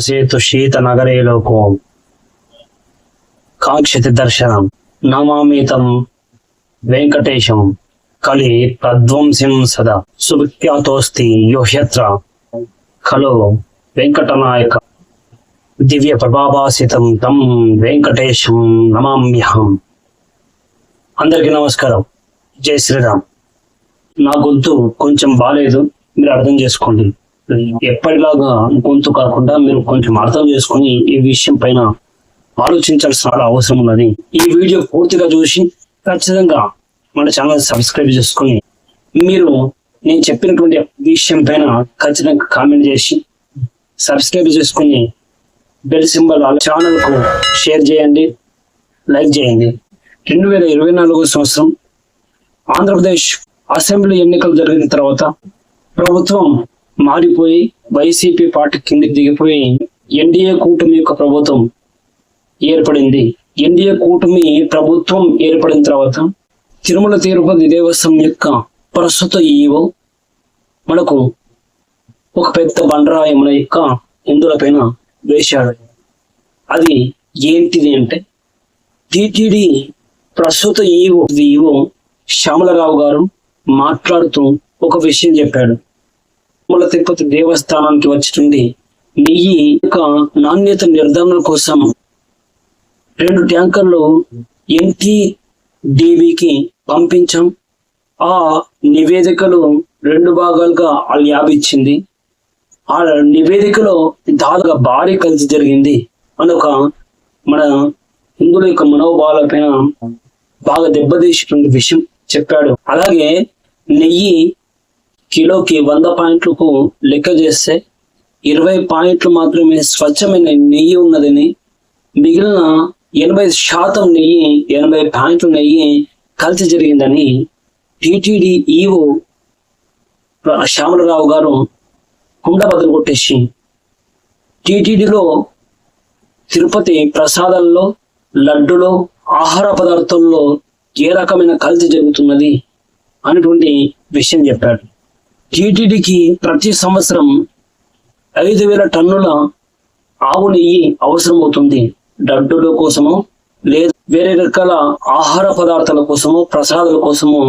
సేతు శీత నగరే లోకం కాంక్షతి దర్శనం. నమామితం వెంకటేశం. కలి ప్రధ్వంసిం సదా. సుఖ్యాతోస్తి యోహ్యత్ర. ఖలో వెంకటనాయక. దివ్య ప్రభాభాసితం తం వెంకటేశం నమామ్యహం. అందరికీ నమస్కారం. జై శ్రీరామ్. నా గొంతు కొంచెం బాగాలేదు మీరు అర్థం చేసుకోండి. ఎప్పటిలాగా గొంతు కాకుండా మీరు కొంచెం అర్థం చేసుకొని ఈ విషయం పైన ఆలోచించాల్సిన అవసరం ఉన్నది. ఈ వీడియో పూర్తిగా చూసి ఖచ్చితంగా మన ఛానల్ సబ్స్క్రైబ్ చేసుకొని మీరు నేను చెప్పినటువంటి విషయం పైన ఖచ్చితంగా కామెంట్ చేసి సబ్స్క్రైబ్ చేసుకొని బెల్ సింబల్ ఛానల్కు షేర్ చేయండి లైక్ చేయండి. రెండు వేల ఇరవై నాలుగో సంవత్సరం ఆంధ్రప్రదేశ్ అసెంబ్లీ ఎన్నికలు జరిగిన తర్వాత ప్రభుత్వం మారిపోయి వైసీపీ పార్టీ కిందికి దిగిపోయి ఎన్డీఏ కూటమి యొక్క ప్రభుత్వం ఏర్పడింది. ఎన్డీఏ కూటమి ప్రభుత్వం ఏర్పడిన తర్వాత తిరుమల తిరుపతి దేవస్థానం యొక్క ప్రస్తుత ఈవో మనకు ఒక పెద్ద బండరాయి మన యొక్క హిందుల పైన వేశాడు. అది ఏంటిది అంటే టీటీడీ ప్రస్తుత ఈవో ఈవో శ్యామలరావు గారు మాట్లాడుతూ ఒక విషయం చెప్పాడు. తిరుమల తిరుపతి దేవస్థానానికి వచ్చింది. నెయ్యి యొక్క నాణ్యత నిర్ధారణ కోసం రెండు ట్యాంకర్లు ఎన్టీ డీబీకి పంపించాం. ఆ నివేదికలు రెండు భాగాలుగా ఆ ల్యాబ్ ఇచ్చింది. ఆ నివేదికలో దాదాపుగా భారీ కలిసి జరిగింది. అని ఒక మన హిందువుల యొక్క మనోభావాల పైన బాగా దెబ్బతీసినటువంటి విషయం చెప్పాడు. అలాగే నెయ్యి కిలోకి వంద పాయింట్లకు లెక్క చేస్తే ఇరవై పాయింట్లు మాత్రమే స్వచ్ఛమైన నెయ్యి ఉన్నదని మిగిలిన ఎనభై శాతం నెయ్యి ఎనభై పాయింట్ల నెయ్యి కలిసి జరిగిందని టిటిడి ఈఓ శ్యామలరావు గారు కుండ బదులు కొట్టేసి టిటిడిలో తిరుపతి ప్రసాదాల్లో లడ్డులో ఆహార పదార్థాల్లో ఏ రకమైన కల్తీ జరుగుతున్నది అనేటువంటి విషయం చెప్పాడు టీటీడీకి ప్రతి సంవత్సరం ఐదు వేల టన్నుల ఆవు నెయ్యి అవసరమవుతుంది. డడ్డుల కోసము లేదా వేరే రకాల ఆహార పదార్థాల కోసము ప్రసాదాల కోసము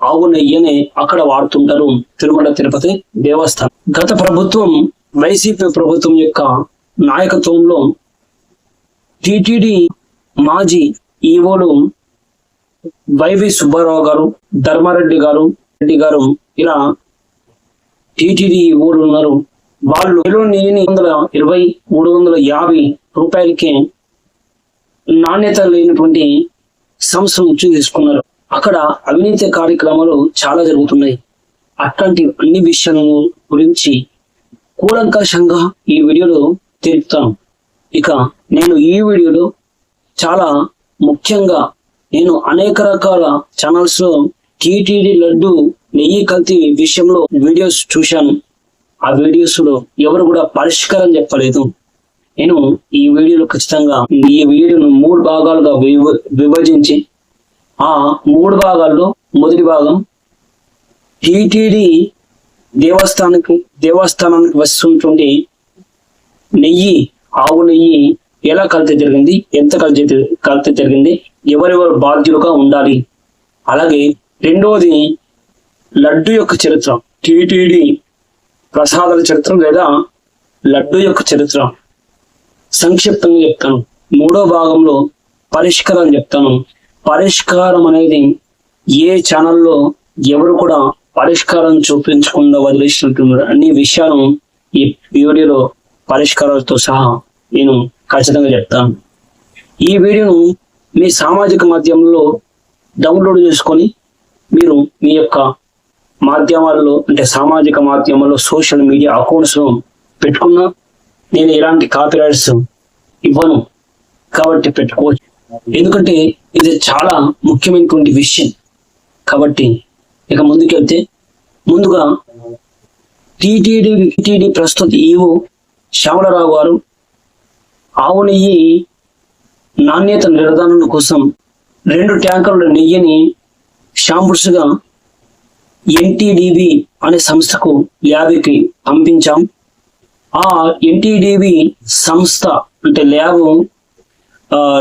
ఆవు నెయ్యిని అక్కడ వాడుతుంటారు తిరుమల తిరుపతి దేవస్థానం. గత ప్రభుత్వం వైసీపీ ప్రభుత్వం యొక్క నాయకత్వంలో టిటిడి మాజీ ఈవోలు వైవి సుబ్బారావు గారు ధర్మారెడ్డి గారు రెడ్డి గారు ఇలా టీటీడీ ఈవోలు ఉన్నారు. వాళ్ళు కిలో వందల ఇరవై మూడు వందల యాభై రూపాయలకి నాణ్యత లేనటువంటి సంస్థను నుంచి తీసుకున్నారు అక్కడ అవినీతి కార్యక్రమాలు చాలా జరుగుతున్నాయి. అట్లాంటి అన్ని విషయాల గురించి కూలంకషంగా ఈ వీడియోలో తెలుపుతాను. ఇక నేను ఈ వీడియోలో చాలా ముఖ్యంగా నేను అనేక రకాల ఛానల్స్లో టీటీడీ లడ్డు నెయ్యి కల్తీ విషయంలో వీడియోస్ చూశాను. ఆ వీడియోస్లో ఎవరు కూడా పరిష్కారం చెప్పలేదు. నేను ఈ వీడియోలో ఖచ్చితంగా ఈ వీడియోను మూడు భాగాలుగా విభ- విభజించి ఆ మూడు భాగాల్లో మొదటి భాగం టీటీడీ దేవస్థానానికి దేవస్థానానికి వస్తుంటుంది నెయ్యి ఆవు నెయ్యి ఎలా కల్తీ జరిగింది ఎంత కలిత కలిత జరిగింది ఎవరెవరు బాధ్యులుగా ఉండాలి. అలాగే రెండవది లడ్డు యొక్క చరిత్ర టీటీడీ ప్రసాదాల చరిత్ర లేదా లడ్డు యొక్క చరిత్ర? సంక్షిప్తంగా చెప్తాను. మూడో భాగంలో పరిష్కారం చెప్తాను. పరిష్కారం అనేది ఏ ఛానల్లో ఎవరు కూడా పరిష్కారం చూపించకుండా వదిలేసినటువంటి అన్ని విషయాలను ఈ వీడియోలో పరిష్కారాలతో సహా నేను ఖచ్చితంగా చెప్తాను. ఈ వీడియోను మీ సామాజిక మాధ్యమంలో డౌన్లోడ్ చేసుకొని మీరు మీ యొక్క మాధ్యమాల్లో అంటే సామాజిక మాధ్యమాల్లో సోషల్ మీడియా అకౌంట్స్ పెట్టుకున్నా నేను ఎలాంటి కాపీరైట్స్ ఇవ్వను కాబట్టి పెట్టుకోవచ్చు. ఎందుకంటే ఇది చాలా ముఖ్యమైనటువంటి విషయం. కాబట్టి ఇక ముందుకెళ్తే ముందుగా టీటీడీ టీటీడీ ప్రస్తుత ఈవో శ్యామలరావు గారు ఆవు నెయ్యి నాణ్యత నిర్ధారణ కోసం రెండు ట్యాంకర్ల నెయ్యిని షాంపుల్స్గా ఎన్టీడీబీ అనే సంస్థకు ల్యాబ్కి పంపించాం. ఆ ఎన్టీడీబీ సంస్థ అంటే ల్యాబ్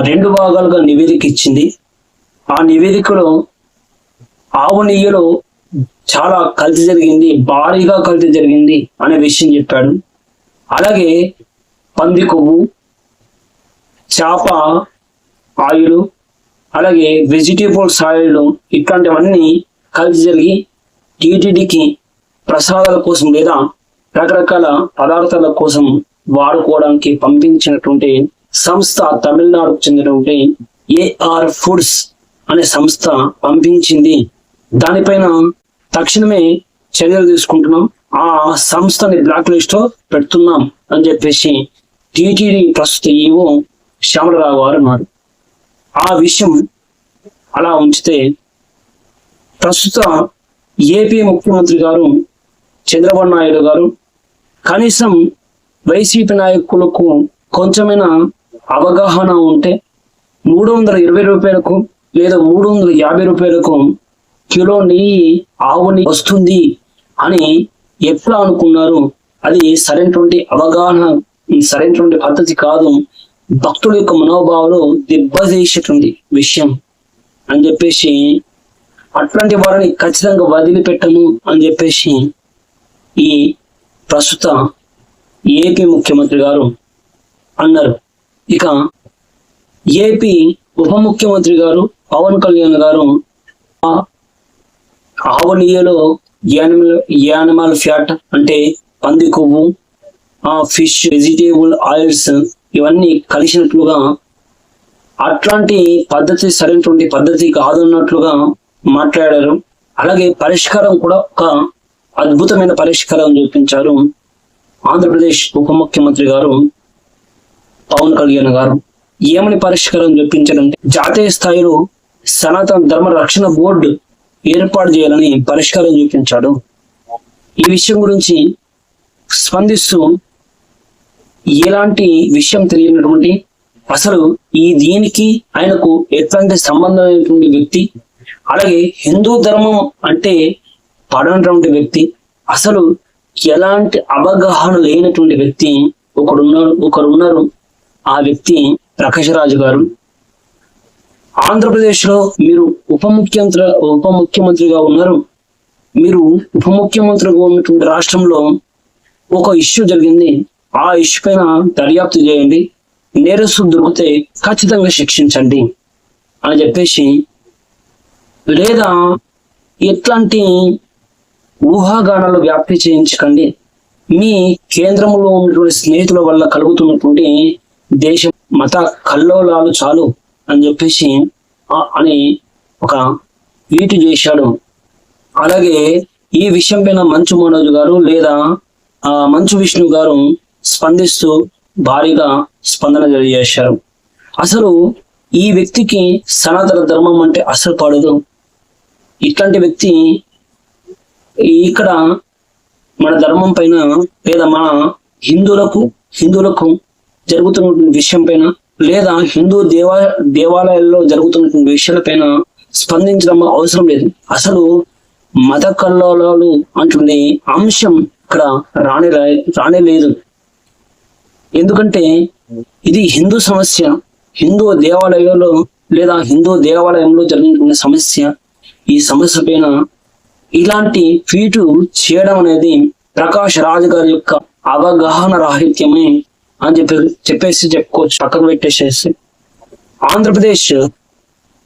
రెండు భాగాలుగా నివేదిక ఇచ్చింది. ఆ నివేదికలో ఆవు నెయ్యిలో చాలా కల్తీ జరిగింది భారీగా కల్తీ జరిగింది అనే విషయం చెప్పాడు. అలాగే పంది కొవ్వు చేప ఆయిల్ అలాగే వెజిటేబుల్స్ ఆయిల్ ఇట్లాంటివన్నీ కలిసి జరిగి టీటీడీకి ప్రసాదాల కోసం లేదా రకరకాల పదార్థాల కోసం వాడుకోవడానికి పంపించినటువంటి సంస్థ తమిళనాడుకు చెందినటువంటి ఏఆర్ ఫుడ్స్ అనే సంస్థ పంపించింది. దానిపైన తక్షణమే చర్యలు తీసుకుంటున్నాం. ఆ సంస్థని బ్లాక్ లిస్ట్లో పెడుతున్నాం అని చెప్పేసి టీటీడీ ప్రస్తుత ఈవో శ్యామలరావు గారు అన్నారు. ఆ విషయం అలా ఉంచితే ప్రస్తుత ఏపీ ముఖ్యమంత్రి గారు చంద్రబాబు నాయుడు గారు కనీసం వైసీపీ నాయకులకు కొంచెమైనా అవగాహన ఉంటే మూడు వందల ఇరవై రూపాయలకు లేదా మూడు వందల యాభై రూపాయలకు కిలో నెయ్యి ఆవు నెయ్యి వస్తుంది అని ఎట్లా అనుకున్నారు? అది సరైనటువంటి అవగాహన సరైనటువంటి పద్ధతి కాదు. భక్తుల యొక్క మనోభావాలు దెబ్బతీసేటువంటి విషయం అని చెప్పేసి అట్లాంటి వారిని ఖచ్చితంగా వదిలిపెట్టము అని చెప్పేసి ఈ ప్రస్తుత ఏపీ ముఖ్యమంత్రి గారు అన్నారు. ఇక ఏపీ ఉప ముఖ్యమంత్రి గారు పవన్ కళ్యాణ్ గారు ఆ యానిమల్ యానిమల్ ఫ్యాట్ అంటే పంది కొవ్వు ఆ ఫిష్ వెజిటేబుల్ ఆయిల్స్ ఇవన్నీ కలిసినట్లుగా అట్లాంటి పద్ధతి సరైనటువంటి పద్ధతి కాదన్నట్లుగా మాట్లాడారు. అలాగే పరిష్కారం కూడా ఒక అద్భుతమైన పరిష్కారం చూపించారు ఆంధ్రప్రదేశ్ ఉప ముఖ్యమంత్రి గారు పవన్ కళ్యాణ్ గారు. ఏమని పరిష్కారం చూపించారంటే జాతీయ స్థాయిలో సనాతన ధర్మ రక్షణ బోర్డు ఏర్పాటు చేయాలని పరిష్కారం చూపించాడు. ఈ విషయం గురించి స్పందిస్తూ ఎలాంటి విషయం తెలియనటువంటి అసలు ఈ దీనికి ఆయనకు ఎట్లాంటి సంబంధమైనటువంటి వ్యక్తి అలాగే హిందూ ధర్మం అంటే పడనటువంటి వ్యక్తి అసలు ఎలాంటి అవగాహన లేనటువంటి వ్యక్తి ఒకడున్నారు ఒకరు ఉన్నారు ఆ వ్యక్తి ప్రకాశరాజు గారు. ఆంధ్రప్రదేశ్లో మీరు ఉప ముఖ్యమంత్రి ఉప ముఖ్యమంత్రిగా ఉన్నారు. మీరు ఉప ముఖ్యమంత్రిగా ఉన్నటువంటి రాష్ట్రంలో ఒక ఇష్యూ జరిగింది. ఆ ఇష్యూ పైన దర్యాప్తు చేయండి. నేరస్తు దొరికితే ఖచ్చితంగా శిక్షించండి అని చెప్పేసి లేదా ఎట్లాంటి ఊహాగానాలు వ్యాప్తి చేయించకండి. మీ కేంద్రంలో ఉన్నటువంటి స్నేహితుల వల్ల కలుగుతున్నటువంటి దేశ మత కల్లోలాలు చాలు అని చెప్పేసి అని ఒక ట్వీట్ చేశాడు. అలాగే ఈ విషయం పైన మంచు మనోజ్ గారు లేదా ఆ మంచు విష్ణు గారు స్పందిస్తూ భారీగా స్పందన తెలియజేశారు. అసలు ఈ వ్యక్తికి సనాతన ధర్మం అంటే అసలు పడదు. ఇట్లాంటి వ్యక్తి ఇక్కడ మన ధర్మం పైన లేదా మన హిందువులకు హిందువులకు జరుగుతున్నటువంటి విషయం పైన లేదా హిందూ దేవా దేవాలయాల్లో జరుగుతున్నటువంటి విషయాలపైన స్పందించడం అవసరం లేదు. అసలు మత కల్లోలాలు అంటుంది అంశం ఇక్కడ రాని రానే లేదు. ఎందుకంటే ఇది హిందూ సమస్య. హిందూ దేవాలయంలో లేదా హిందూ దేవాలయంలో జరిగినటువంటి సమస్య ఈ సమస్య పైన ఇలాంటి ట్వీటు చేయడం అనేది ప్రకాష్ రాజ్ గారి యొక్క అవగాహన రాహిత్యమే అని చెప్పి చెప్పేసి చెప్పుకోవచ్చు పక్కకు పెట్టేసేసి. ఆంధ్రప్రదేశ్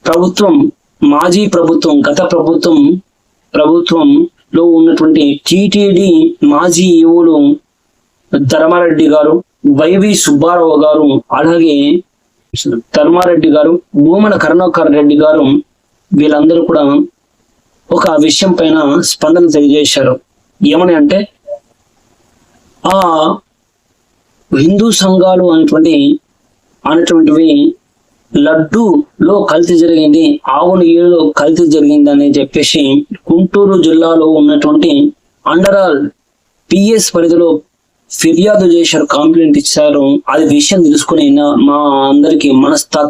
ప్రభుత్వం మాజీ ప్రభుత్వం గత ప్రభుత్వం ప్రభుత్వంలో ఉన్నటువంటి టిటిడి మాజీ ఈవోలు ధర్మారెడ్డి గారు వైవి సుబ్బారావు గారు అలాగే ధర్మారెడ్డి గారు భూమన కరుణాకర్ రెడ్డి గారు వీళ్ళందరూ కూడా ఒక విషయం పైన స్పందన తెలియజేశారు. ఏమని అంటే ఆ హిందూ సంఘాలు అనేటువంటి అనేటువంటివి లడ్డూలో కల్తీ జరిగింది ఆవు నీళ్ళలో కల్తీ జరిగింది అని చెప్పేసి గుంటూరు జిల్లాలో ఉన్నటువంటి అండరాల్ పిఎస్ పరిధిలో ఫిర్యాదు చేశారు కంప్లైంట్ ఇచ్చారు. అది విషయం తెలుసుకుని మా అందరికి మనస్తా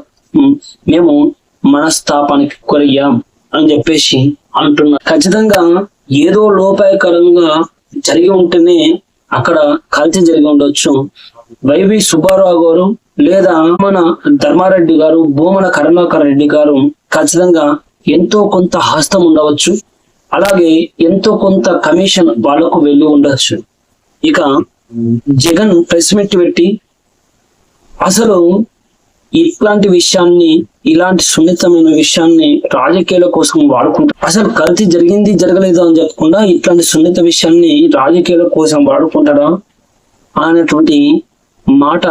మేము మనస్తాపానికి కొరయ్యాం అని చెప్పేసి అంటున్నారు. ఖచ్చితంగా ఏదో లోపాయకరంగా జరిగి ఉంటేనే అక్కడ కల్తీ జరిగి ఉండొచ్చు. వైవి సుబ్బారావు గారు లేదా మన ధర్మారెడ్డి గారు భూమన కరుణాకర్ రెడ్డి గారు ఖచ్చితంగా ఎంతో కొంత హస్తం ఉండవచ్చు. అలాగే ఎంతో కొంత కమిషన్ వాళ్ళకు వెళ్ళి ఉండొచ్చు. ఇక జగన్ ప్రెస్ మీట్ పెట్టి అసలు ఇట్లాంటి విషయాన్ని ఇలాంటి సున్నితమైన విషయాన్ని రాజకీయాల కోసం వాడుకుంటారు. అసలు కల్తీ జరిగింది జరగలేదు అని చెప్పకుండా ఇట్లాంటి సున్నిత విషయాన్ని రాజకీయాల కోసం వాడుకుంటారా అనేటువంటి మాట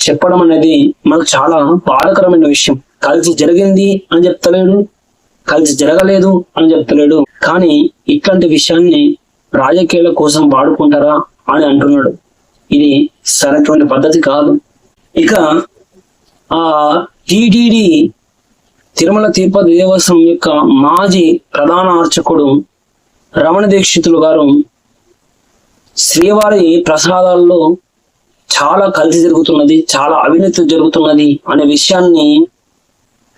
చెప్పడం అనేది మనకు చాలా బాధకరమైన విషయం. కలిసి జరిగింది అని చెప్తలేడు కలిసి జరగలేదు అని చెప్తలేడు కానీ ఇట్లాంటి విషయాన్ని రాజకీయాల కోసం వాడుకుంటారా అని అంటున్నాడు. ఇది సరైనటువంటి పద్ధతి కాదు. ఇక ఆ టిడిడి తిరుమల తిరుపతి దేవస్వం యొక్క మాజీ ప్రధాన అర్చకుడు రమణ దీక్షితులు గారు శ్రీవారి ప్రసాదాల్లో చాలా కలిసి జరుగుతున్నది చాలా అవినీతి జరుగుతున్నది అనే విషయాన్ని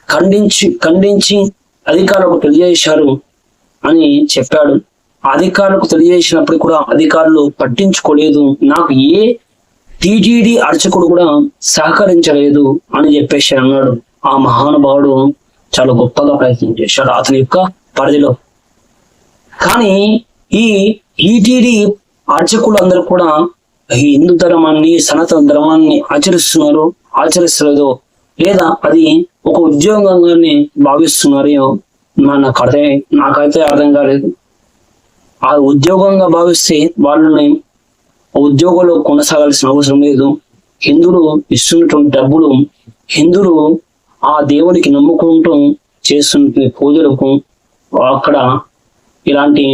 ఖండించి ఖండించి అధికారులకు తెలియజేశారు అని చెప్పాడు. అధికారులకు తెలియజేసినప్పుడు కూడా అధికారులు పట్టించుకోలేదు. నాకు ఏ టిటిడి అర్చకుడు కూడా సహకరించలేదు అని చెప్పేసి అన్నాడు. ఆ మహానుభావుడు చాలా గొప్పగా ప్రయత్నం చేశాడు అతని యొక్క పరిధిలో. కానీ ఈ ఈటీడీ అర్చకులందరూ కూడా ఈ హిందూ ధర్మాన్ని సనాతన ధర్మాన్ని ఆచరిస్తున్నారు ఆచరిస్తలేదు లేదా అది ఒక ఉద్యోగంగానే భావిస్తున్నారో నా- నాకు అర్థం నాకైతే అర్థం కాలేదు. ఆ ఉద్యోగంగా భావిస్తే వాళ్ళని ఉద్యోగంలో కొనసాగాల్సిన అవసరం లేదు. హిందువులు ఇస్తున్నటువంటి డబ్బులు హిందువులు ఆ దేవునికి నమ్ముకుంటూ చేస్తున్న పూజలకు అక్కడ ఇలాంటి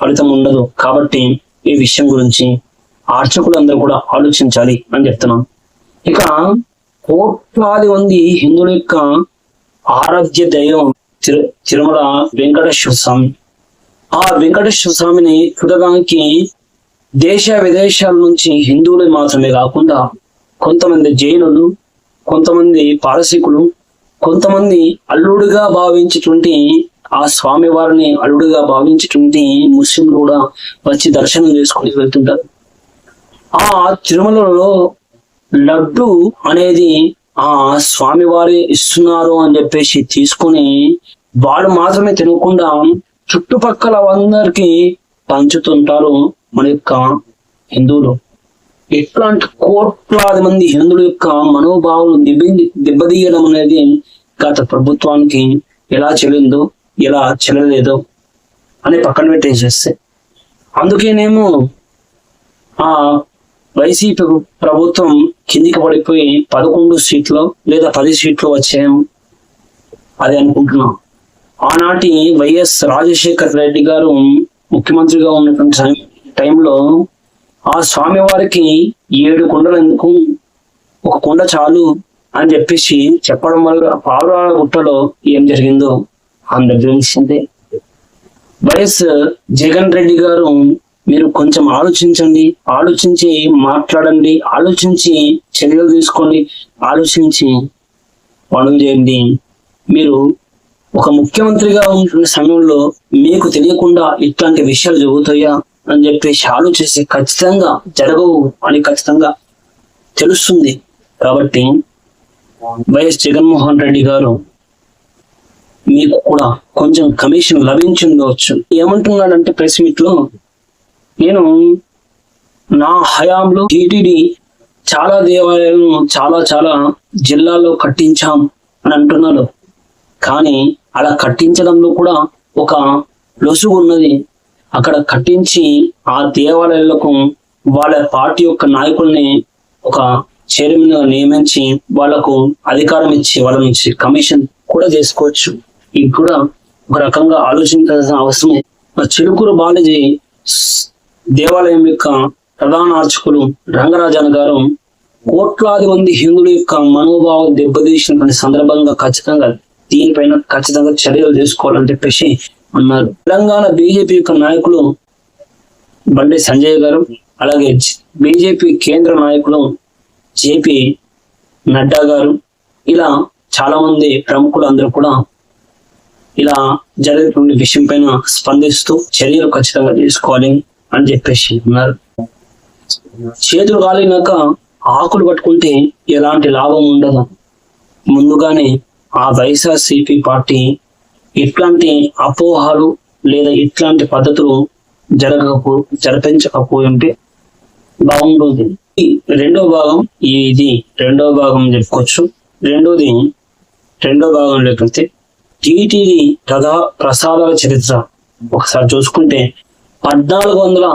ఫలితం ఉండదు. కాబట్టి ఈ విషయం గురించి అర్చకులందరూ కూడా ఆలోచించాలి అని చెప్తున్నాను ఇక కోట్లాది మంది హిందువుల యొక్క ఆరాధ్య దైవం తిరు తిరుమల వెంకటేశ్వర స్వామి. ఆ వెంకటేశ్వర స్వామిని చూడడానికి దేశ విదేశాల నుంచి హిందువులు మాత్రమే కాకుండా కొంతమంది జైనులు కొంతమంది పారసీకులు కొంతమంది అల్లుడుగా భావించేటువంటి ఆ స్వామి వారిని అల్లుడుగా భావించేటువంటి ముస్లింలు కూడా వచ్చి దర్శనం చేసుకుని వెళ్తుంటారు. ఆ తిరుమలలో లడ్డు అనేది ఆ స్వామి వారి ఇస్తున్నారు అని చెప్పేసి తీసుకొని వాళ్ళు మాత్రమే తినకుండా చుట్టుపక్కల అందరికి పంచుతుంటారు. మన యొక్క హిందువులు ఎట్లాంటి కోట్లాది మంది హిందువుల యొక్క మనోభావాలు దెబ్బ దెబ్బతీయడం అనేది గత ప్రభుత్వానికి ఎలా చెల్లిందో ఎలా చెల్లలేదో అని పక్కన పెట్టేసేస్తే అందుకేనేమో ఆ వైసీపీ ప్రభుత్వం కిందికి పడిపోయి పదకొండు సీట్లు లేదా పది సీట్లు వచ్చాయేమో అది అనుకుంటున్నాం. ఆనాటి వైఎస్ రాజశేఖర్ రెడ్డి గారు ముఖ్యమంత్రిగా ఉన్నటువంటి సమయం టైంలో ఆ స్వామి వారికి ఏడు కుండలు ఎందుకు? ఒక కుండ చాలు అని చెప్పేసి చెప్పడం వల్ల పావురాల గుట్టలో ఏం జరిగిందో అందరి తెలిసిందే వైఎస్ జగన్ రెడ్డి గారు మీరు కొంచెం ఆలోచించండి ఆలోచించి మాట్లాడండి ఆలోచించి చర్యలు తీసుకోండి ఆలోచించి పనులు చేయండి. మీరు ఒక ముఖ్యమంత్రిగా ఉంటున్న సమయంలో మీకు తెలియకుండా ఇట్లాంటి విషయాలు జరుగుతాయా? అని చెప్పేసి ఆలోచిస్తే ఖచ్చితంగా జరగవు అని ఖచ్చితంగా తెలుస్తుంది. కాబట్టి వైఎస్ జగన్మోహన్ రెడ్డి గారు మీకు కూడా కొంచెం కమిషన్ లభించుండవచ్చు. ఏమంటున్నాడంటే ప్రెస్ మీట్లో నేను నా హయాంలో టీటీడీ చాలా దేవాలయాలను చాలా చాలా జిల్లాల్లో కట్టించాం అని అంటున్నాడు. కానీ అలా కట్టించడంలో కూడా ఒక లొసుగు ఉన్నది అక్కడ కట్టించి ఆ దేవాలయాలకు వాళ్ళ పార్టీ యొక్క నాయకుల్ని ఒక చైర్మన్గా నియమించి వాళ్ళకు అధికారం ఇచ్చి వాళ్ళ నుంచి కమిషన్ కూడా చేసుకోవచ్చు. ఇది కూడా ఒక రకంగా ఆలోచించాల్సిన అవసరమే. ఆ చిలుకూరు బాలాజీ దేవాలయం యొక్క ప్రధాన అర్చకులు రంగరాజన్ గారు కోట్లాది మంది హిందువుల యొక్క మనోభావం దెబ్బతీసినటువంటి సందర్భంగా ఖచ్చితంగా దీనిపైన ఖచ్చితంగా చర్యలు తీసుకోవాలని చెప్పేసి అన్నారు. తెలంగాణ బీజేపీ యొక్క నాయకులు బండి సంజయ్ గారు అలాగే బీజేపీ కేంద్ర నాయకులు జేపీ నడ్డా గారు ఇలా చాలా మంది ప్రముఖులు అందరూ కూడా ఇలా జరిగినటువంటి విషయం పైన స్పందిస్తూ చర్యలు ఖచ్చితంగా తీసుకోవాలి అని చెప్పేసి ఉన్నారు చేతులు కాలినాక ఆకులు పట్టుకుంటే ఎలాంటి లాభం ఉండదు. ముందుగానే ఆ వైఎస్ఆర్సీపీ పార్టీ ఇట్లాంటి అపోహలు లేదా ఇట్లాంటి పద్ధతులు జరగకపో జరిపించకపోయింటే బాగుంటుంది రెండో భాగం ఇది రెండో భాగం చెప్పుకోవచ్చు. రెండోది రెండో భాగం లేకపోతే టీటీడీ ప్రధా ప్రసాదాల చరిత్ర. ఒకసారి చూసుకుంటే పద్నాలుగు వందల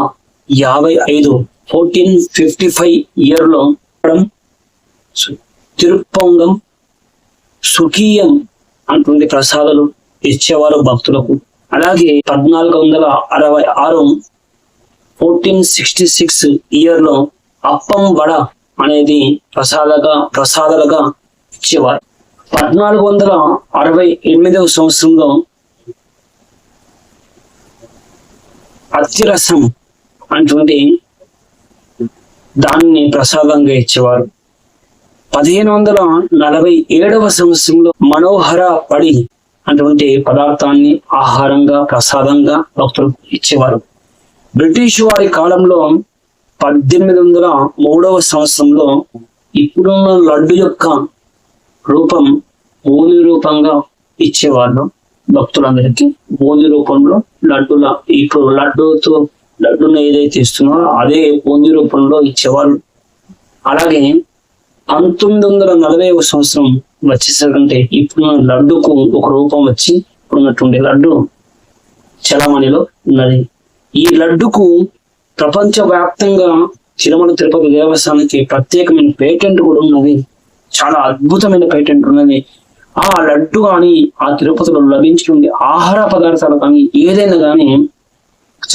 యాభై ఐదు ఫోర్టీన్ ఫిఫ్టీ ఫైవ్ ఇయర్లో తిరుప్పంగం సుఖీయం అంటుంది ప్రసాదాలు. ఇచ్చేవారు భక్తులకు. అలాగే పద్నాలుగు వందల అరవై ఆరు ఫోర్టీన్ సిక్స్టీ సిక్స్ ఇయర్లో అప్పం వడ అనేది ప్రసాదగా ప్రసాదాలుగా ఇచ్చేవారు. పద్నాలుగు వందల అరవై ఎనిమిదవ సంవత్సరంలో అత్యరసం అటువంటి దాన్ని ప్రసాదంగా ఇచ్చేవారు. పదిహేను వందల నలభై ఏడవ సంవత్సరంలో మనోహర పడి అటువంటి పదార్థాన్ని ఆహారంగా ప్రసాదంగా భక్తులకు ఇచ్చేవారు. బ్రిటిష్ వారి కాలంలో పద్దెనిమిది వందల మూడవ సంవత్సరంలో ఇప్పుడున్న లడ్డు యొక్క రూపం బోధి రూపంగా ఇచ్చేవాళ్ళు భక్తులందరికీ. బోధి రూపంలో లడ్డుల ఇప్పుడు లడ్డుతో లడ్డును ఏదైతే ఇస్తున్నారో అదే బోధి రూపంలో ఇచ్చేవాళ్ళు అలాగే పంతొమ్మిది వందల నలభై సంవత్సరం వచ్చేసరికంటే ఇప్పుడు లడ్డుకు ఒక రూపం వచ్చి ఇప్పుడున్నటువంటి లడ్డు చలామణిలో ఉన్నది. ఈ లడ్డుకు ప్రపంచ వ్యాప్తంగా తిరుమల తిరుపతి దేవస్థానానికి ప్రత్యేకమైన పేటెంట్ కూడా ఉన్నది. చాలా అద్భుతమైన పేటెంట్ ఉన్నది. ఆ లడ్డు కానీ ఆ తిరుపతిలో లభించినటువంటి ఆహార పదార్థాలు కానీ ఏదైనా కానీ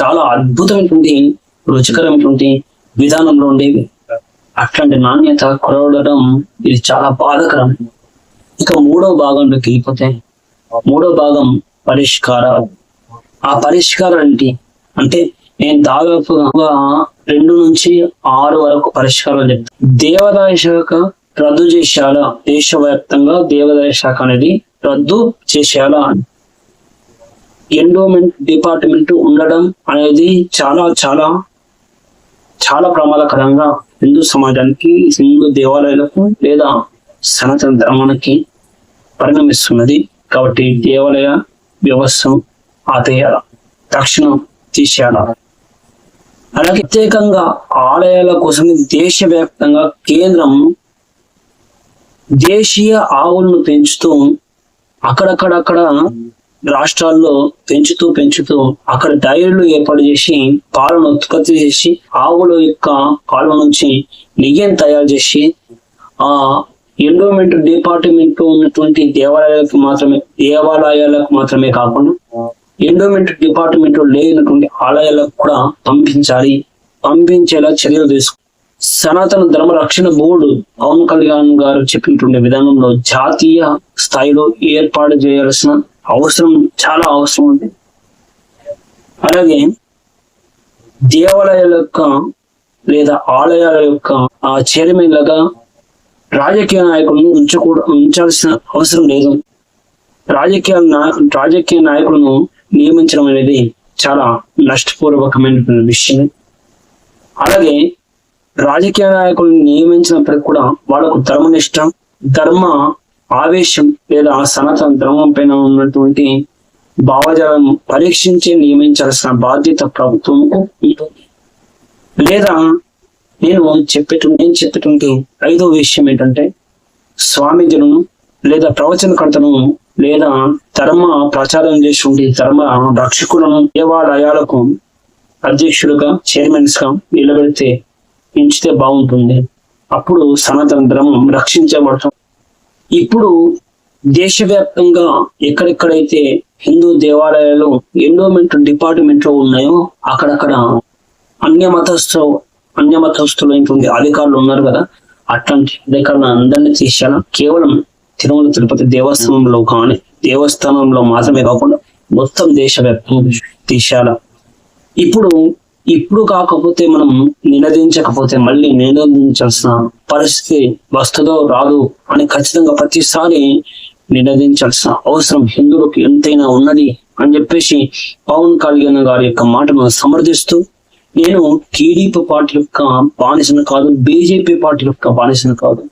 చాలా అద్భుతమైనటువంటి రుచికరమైనటువంటి విధానంలో ఉండేవి. అట్లాంటి నాణ్యత కొరవడడం ఇది చాలా బాధకరం. ఇక మూడో భాగంలోకి వెళ్ళిపోతే మూడో భాగం పరిష్కారాలు ఆ పరిష్కారం ఏంటి? అంటే నేను దాదాపుగా రెండు నుంచి ఆరు వరకు పరిష్కారాలు చెప్తాను దేవాదాయ శాఖ రద్దు చేసేయాల దేశవ్యాప్తంగా దేవాదాయ శాఖ అనేది రద్దు చేసేయాలా ఎండోమెంట్ డిపార్ట్మెంట్ ఉండడం అనేది చాలా చాలా చాలా ప్రమాదకరంగా హిందూ సమాజానికి హిందూ దేవాలయాలకు లేదా సనాతన ధర్మానికి పరిణమిస్తున్నది. కాబట్టి దేవాలయ వ్యవస్థను ఆపేయాల తక్షణం తీసేయాల. అలాగే ప్రత్యేకంగా ఆలయాల కోసం దేశవ్యాప్తంగా కేంద్రం దేశీయ ఆవులను పెంచుతూ అక్కడక్కడక్కడ రాష్ట్రాల్లో పెంచుతూ పెంచుతూ అక్కడ డైరీలు ఏర్పాటు చేసి పాలను ఉత్పత్తి చేసి ఆవుల యొక్క పాల నుంచి నెయ్యిని తయారు చేసి ఆ ఎండోమెంట్ డిపార్ట్మెంట్లో ఉన్నటువంటి దేవాలయాలకు మాత్రమే దేవాలయాలకు మాత్రమే కాకుండా ఎండోమెంట్ డిపార్ట్మెంట్లో లేనటువంటి ఆలయాలకు కూడా పంపించాలి. పంపించేలా చర్యలు తీసుకు సనాతన ధర్మ రక్షణ బోర్డు పవన్ కళ్యాణ్ గారు చెప్పినటువంటి విధానంలో జాతీయ స్థాయిలో ఏర్పాటు చేయాల్సిన అవసరం చాలా అవసరం ఉంది. అలాగే దేవాలయాల యొక్క లేదా ఆలయాల యొక్క ఆ చైర్మన్లుగా రాజకీయ నాయకులను ఉంచకూడదు ఉంచాల్సిన అవసరం లేదు. రాజకీయ రాజకీయ నాయకులను నియమించడం అనేది చాలా నష్టపూర్వకమైన విషయం అలాగే రాజకీయ నాయకులను నియమించినప్పటికీ కూడా వాళ్ళకు ధర్మనిష్ట ధర్మ ఆవేశం లేదా సనాతన ధర్మం పైన ఉన్నటువంటి భావజాలను పరీక్షించి నియమించాల్సిన బాధ్యత ప్రభుత్వంకు ఉంటుంది. లేదా నేను చెప్పేటు నేను చెప్పేటువంటి ఐదో విషయం ఏంటంటే స్వామీజీలను లేదా ప్రవచనకర్తను లేదా ధర్మ ప్రచారం చేసి ధర్మ రక్షకులను దేవాలయాలకు అధ్యక్షులుగా చైర్మన్స్గా నిలబెడితే ఎంచితే బాగుంటుంది. అప్పుడు సనాతన ధర్మం రక్షించబడటం ఇప్పుడు దేశవ్యాప్తంగా ఎక్కడెక్కడైతే హిందూ దేవాలయాలు ఎండోమెంట్ డిపార్ట్మెంట్లో ఉన్నాయో అక్కడక్కడ అన్య మతస్థ అన్య అధికారులు ఉన్నారు కదా అట్లాంటి అధికారులను అందరినీ తీసేయాల? కేవలం తిరుమల తిరుపతి దేవస్థానంలో కానీ దేవస్థానంలో మాత్రమే కాకుండా మొత్తం దేశవ్యాప్తంగా తీసేయాల? ఇప్పుడు ఇప్పుడు కాకపోతే మనం నినదించకపోతే మళ్ళీ నినదించాల్సిన పరిస్థితి వస్తుందో రాదు అని ఖచ్చితంగా ప్రతిసారి నినదించాల్సిన అవసరం హిందువులకు ఎంతైనా ఉన్నది అని చెప్పేసి పవన్ కళ్యాణ్ గారి యొక్క మాటను సమర్థిస్తూ నేను టీడీపీ పార్టీ యొక్క బానిసను కాదు బీజేపీ పార్టీ యొక్క బానిసను కాదు.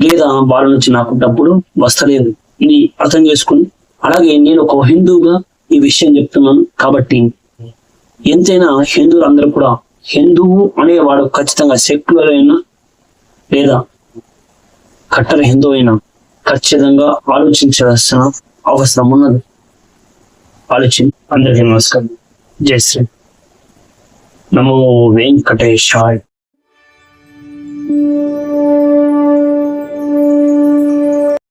లేదా వాళ్ళ నుంచి నాకు డబ్బులు వస్తలేదు. ఇది అర్థం చేసుకుని అలాగే నేను ఒక హిందువుగా ఈ విషయం చెప్తున్నాను కాబట్టి ఎంతైనా హిందువులు అందరూ కూడా హిందువు అనేవాడు ఖచ్చితంగా సెక్యులర్ అయినా లేదా కట్టర హిందువు అయినా ఖచ్చితంగా ఆలోచించాల్సిన అవసరం ఉన్నది. ఆలోచన అందరికీ నమస్కారం. జై శ్రీ ನಮೋ ವೆಂಕಟೇಶಾಯ್